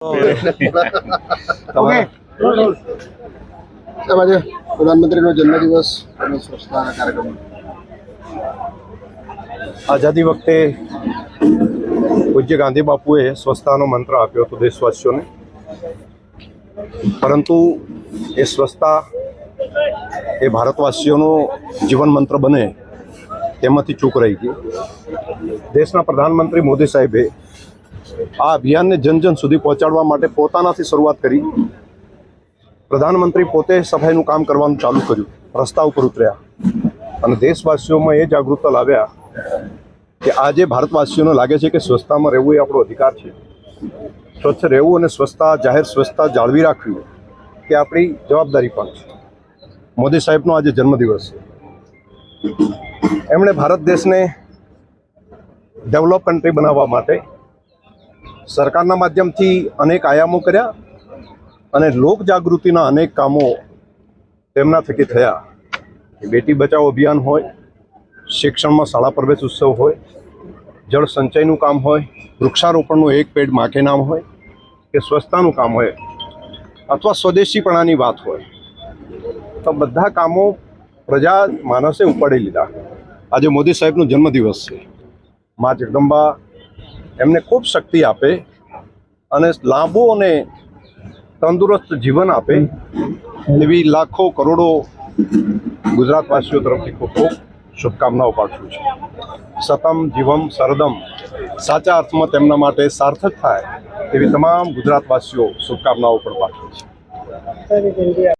Okay પ્રધાનમંત્રીનો જન્મદિવસ અને સ્વચ્છતાના કાર્યક્રમ આઝાદી વખતે પૂજ્ય ગાંધી બાપુએ સ્વચ્છતાનો મંત્ર આપ્યો હતો દેશવાસીઓને પરંતુ એ સ્વચ્છતા એ ભારતવાસીઓનો જીવન મંત્ર બને તેમાંથી ચૂક રહી ગઈ દેશના પ્રધાનમંત્રી મોદી સાહેબે આ અભિયાનને જન જન સુધી પહોંચાડવા માટે પોતાનાથી શરૂઆત કરી. પ્રધાનમંત્રી પોતે સફાઈનું કામ કરવાનું ચાલુ કર્યું. રસ્તા ઉપર ઉતર્યા. અને દેશવાસીઓમાં એ જાગૃતતા લાવ્યા કે આજે ભારતવાસીઓને લાગે છે કે સ્વચ્છતામાં રહેવું એ આપણો અધિકાર છે. સ્વચ્છ રહેવું અને સ્વચ્છતા, જાહેર સ્વચ્છતા જાળવી રાખવી તે આપણી જવાબદારી પણ છે. મોદી સાહેબનો આજે જન્મદિવસ છે. એમણે ભારત દેશને ડેવલપ કન્ટ્રી બનાવવા માટે સરકારના માધ્યમથી અનેક આયામો કર્યા અને લોક જાગૃતિના અનેક કામો તેમના થકી થયા. બેટી બચાવો અભિયાન હોય, શિક્ષણમાં શાળા પ્રવેશ ઉત્સવ હોય, જળ સંચયનું કામ હોય, વૃક્ષારોપણનું એક પેડ માખે નામ હોય, કે સ્વચ્છતાનું કામ હોય, અથવા સ્વદેશીપણાની વાત હોય, તો બધા કામો પ્રજા માણસે ઉપાડી લીધા. આજે મોદી સાહેબનો જન્મદિવસ છે. મા જગદંબા એમને ખૂબ શક્તિ આપે અને લાંબુ અને તંદુરસ્ત જીવન આપે એવી લાખો કરોડો ગુજરાતવાસીઓ તરફથી ખૂબ ખૂબ શુભકામનાઓ પાઠવું છું. સતમ, જીવમ, સરદમ સાચા અર્થમાં તેમના માટે સાર્થક થાય એવી તમામ ગુજરાતવાસીઓ શુભકામનાઓ પણ પાઠવું છે.